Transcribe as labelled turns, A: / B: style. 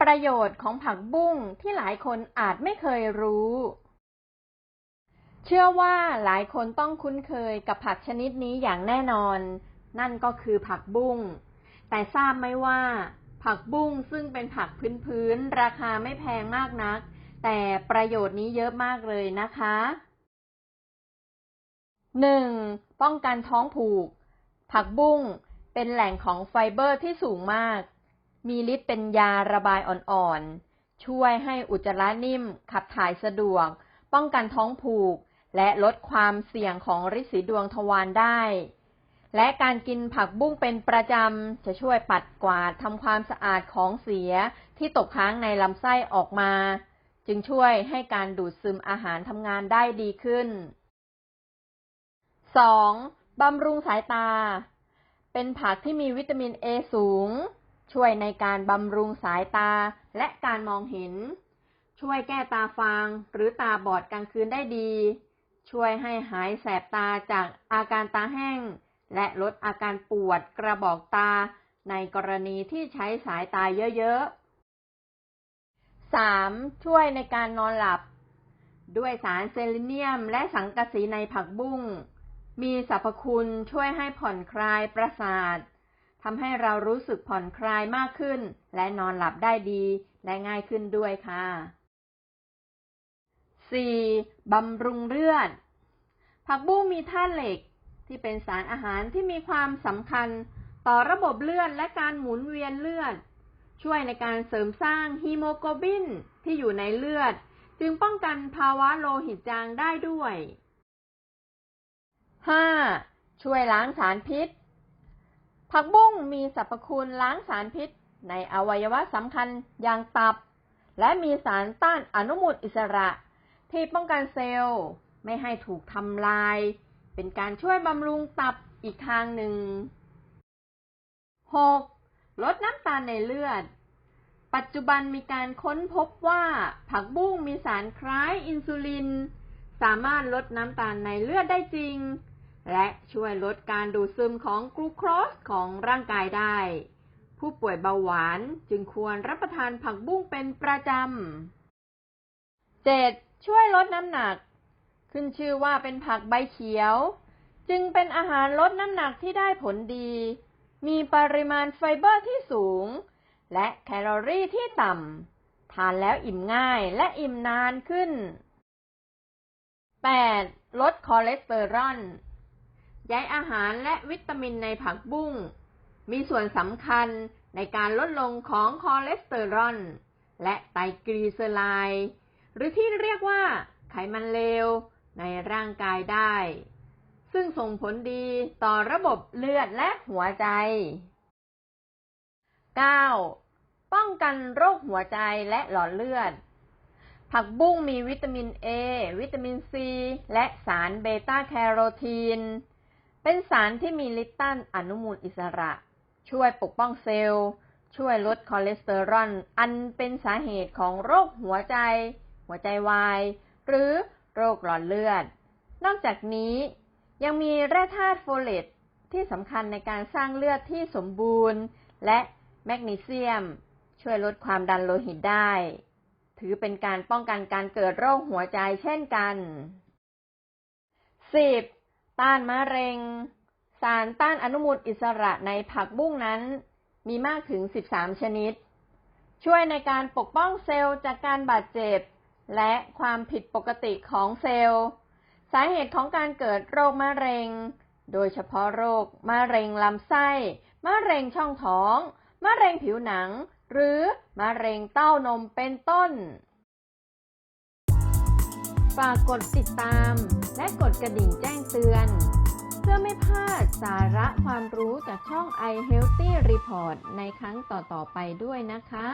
A: ประโยชน์ของผักบุ้งที่หลายคนอาจไม่เคยรู้ เชื่อว่าหลายคนต้องคุ้นเคยกับผักชนิดนี้อย่างแน่นอน นั่นก็คือผักบุ้ง แต่ทราบไหมว่า ผักบุ้งซึ่งเป็นผักพื้นๆราคาไม่แพงมากนัก แต่ประโยชน์นี้เยอะมากเลยนะคะ 1. ป้องกันท้องผูก ผักบุ้งเป็นแหล่งของไฟเบอร์ที่สูงมาก มีฤทธิ์เป็นยาระบายอ่อนๆ ช่วยให้อุจจาระนิ่มขับถ่ายสะดวก ป้องกันท้องผูก และลดความเสี่ยงของริดสีดวงทวารได้ และการกินผักบุ้งเป็นประจำ จะช่วยปัดกวาดทำความสะอาดของเสียที่ตกค้างในลำไส้ออกมา จึงช่วยให้การดูดซึมอาหารทำงานได้ดีขึ้น 2. บำรุงสายตา เป็นผักที่มีวิตามินเอสูง ช่วยในการบำรุงสายตาและการมองเห็น ช่วยแก้ตาฟางหรือตาบอดกลางคืนได้ดี ช่วยให้หายแสบตาจากอาการตาแห้ง และลดอาการปวดกระบอกตาในกรณีที่ใช้สายตาเยอะๆ 3. ช่วยในการนอนหลับ ด้วยสารเซเลเนียมและสังกะสีในผักบุ้ง มีสรรพคุณช่วยให้ผ่อนคลายประสาท ทำให้เรารู้สึกผ่อนคลายมากขึ้น และนอนหลับได้ดีและง่ายขึ้นด้วยค่ะ 4. บำรุงเลือด ผักบุ้งมีธาตุเหล็ก ที่เป็นสารอาหารที่มีความสำคัญต่อระบบเลือดและการหมุนเวียนเลือด ช่วยในการเสริมสร้างฮีโมโกลบินที่อยู่ในเลือด จึงป้องกันภาวะโลหิตจางได้ด้วย 5. ช่วยล้างสารพิษ ผักบุ้งมีสรรพคุณล้างสารพิษ ในอวัยวะสำคัญอย่างตับ และมีสารต้านอนุมูลอิสระ ที่ป้องกันเซลล์ ไม่ให้ถูกทำลาย เป็นการช่วยบำรุงตับอีกทางหนึ่ง 6. ลดน้ำตาลในเลือด ปัจจุบันมีการค้นพบว่าผักบุ้งมีสารคล้ายอินซูลิน สามารถลดน้ำตาลในเลือดได้จริง และช่วยลดการดูดซึมของกลูโคสของร่างกายได้ ผู้ป่วยเบาหวานจึงควรรับประทานผักบุ้งเป็นประจำ 7. ช่วยลดน้ำหนัก ขึ้นชื่อว่าเป็นผักใบเขียว จึงเป็นอาหารลดน้ำหนักที่ได้ผลดี มีปริมาณไฟเบอร์ที่สูง และแคลอรี่ที่ต่ำ ทานแล้วอิ่มง่ายและอิ่มนานขึ้น 8. ลดคอเลสเตอรอล ใยอาหารและวิตามินในผักบุ้ง มีส่วนสำคัญในการลดลงของคอเลสเตอรอลและไตรกลีเซอไรด์หรือที่เรียกว่าไขมันเลวในร่างกายได้ ซึ่งส่งผลดีต่อระบบเลือดและหัวใจ 9. ป้องกันโรคหัวใจและหลอดเลือด ผักบุ้งมีวิตามิน A วิตามิน C และสารเบต้าแคโรทีน เป็นสารที่มีฤทธิ์ต้านอนุมูลอิสระ ช่วยปกป้องเซลล์ ช่วยลดคอเลสเตอรอลอันเป็นสาเหตุของโรคหัวใจ หัวใจวาย หรือโรคหลอดเลือด นอกจากนี้ยังมีแร่ธาตุโฟเลตที่สำคัญในการสร้างเลือดที่สมบูรณ์ และแมกนีเซียม ช่วยลดความดันโลหิตได้ ถือเป็นการป้องกันการเกิดโรคหัวใจเช่นกัน 10. ต้านมะเร็ง สารต้านอนุมูลอิสระในผักบุ้งนั้น มีมากถึง 13 ชนิด ช่วยในการปกป้องเซลล์จากการบาดเจ็บ และความผิดปกติของเซลล์ สาเหตุของการเกิดโรคมะเร็ง โดยเฉพาะโรคมะเร็งลำไส้ มะเร็งช่องท้อง มะเร็งผิวหนัง หรือมะเร็งเต้านมเป็นต้น ฝากกดติดตาม และกดกระดิ่งแจ้งเตือน เพื่อไม่พลาดสาระความรู้จากช่อง i Healthy Report ในครั้งต่อๆไปด้วยนะคะ